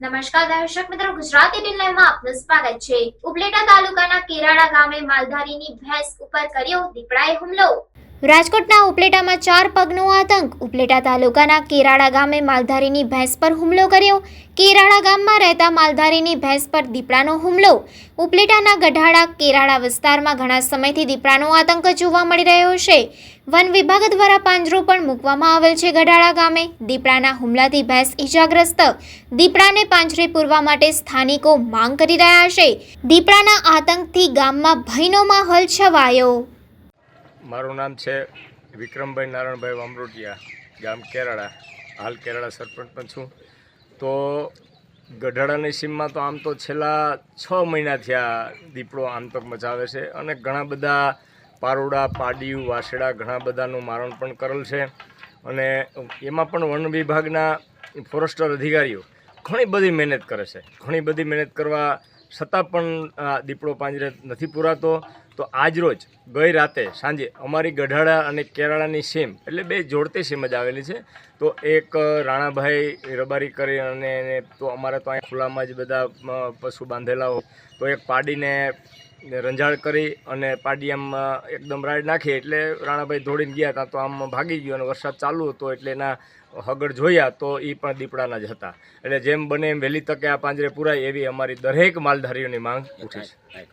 નમસ્કાર દર્શક મિત્રો, ગુજરાતી ટીવી લાઈવમાં આપનું સ્વાગત છે. ઉપલેટા તાલુકાના કેરાળા ગામે માલધારીની ભેંસ ઉપર કર્યો દીપડાએ હુમલો. રાજકોટના ઉપલેટામાં ચાર પગનો આતંક. ઉપલેટા તાલુકાના કેરાળા ગામે માલધારીની ભેંસ પર હુમલો કર્યો. કેરાળા ગામમાં રહેતા માલધારીની ભેંસ પર દીપડાનો હુમલો. ઉપલેટાના ગઢાળા કેરાળા વિસ્તારમાં ઘણા સમયથી દીપડાનો આતંક જોવા મળી રહ્યો છે. વન વિભાગ દ્વારા પાંજરો પણ મૂકવામાં આવેલ છે ગઢાળા ગામે. દીપડાના હુમલાથી ભેંસ ઈજાગ્રસ્ત. દીપડાને પાંજરે પૂરવા માટે સ્થાનિકો માંગ કરી રહ્યા છે. દીપડાના આતંકથી ગામમાં ભયનો માહોલ છવાયો. મારું નામ છે વિક્રમભાઈ નારાયણભાઈ વામરોટિયા, ગામ કેરાળા. હાલ કેરાળા સરપંચ પણ છું. તો ગઢાળાની સીમમાં તો આમ તો છેલ્લા છ મહિનાથી આ દીપડો આંતક મચાવે છે અને ઘણા બધા પારોડા, પાડિયું વાસડા ઘણા બધાનું મારણ પણ કરેલ છે. અને એમાં પણ વન વિભાગના ફોરેસ્ટર અધિકારીઓ ઘણી બધી મહેનત કરે છે. ઘણી બધી મહેનત કરવા છતાં પણ આ દીપડો પાંજરે નથી પુરાતો. તો આજરોજ ગઈ રાતે સાંજે અમારી ગઢાડા અને કેરાળાની સીમ, એટલે બે જોડતી સીમ જ આવેલી છે. તો એક રાણાભાઈ રબારી કરી અને તો અમારે તો અહીં ખુલ્લામાં જ બધા પશુ બાંધેલા હોય. તો એક પાડીને રંજાળ કરી અને પાડી આમ એકદમ રાડ નાખી એટલે રાણાભાઈ દોડીને ગયા હતા તો આમ ભાગી ગયો અને વરસાદ ચાલુ હતો એટલે એના હગડ જોયા તો એ પણ દીપડાના જ હતા. એટલે જેમ બને એમ વહેલી તકે આ પાંજરે પૂરાય એવી અમારી દરેક માલધારીઓની માંગ ઉઠી છે.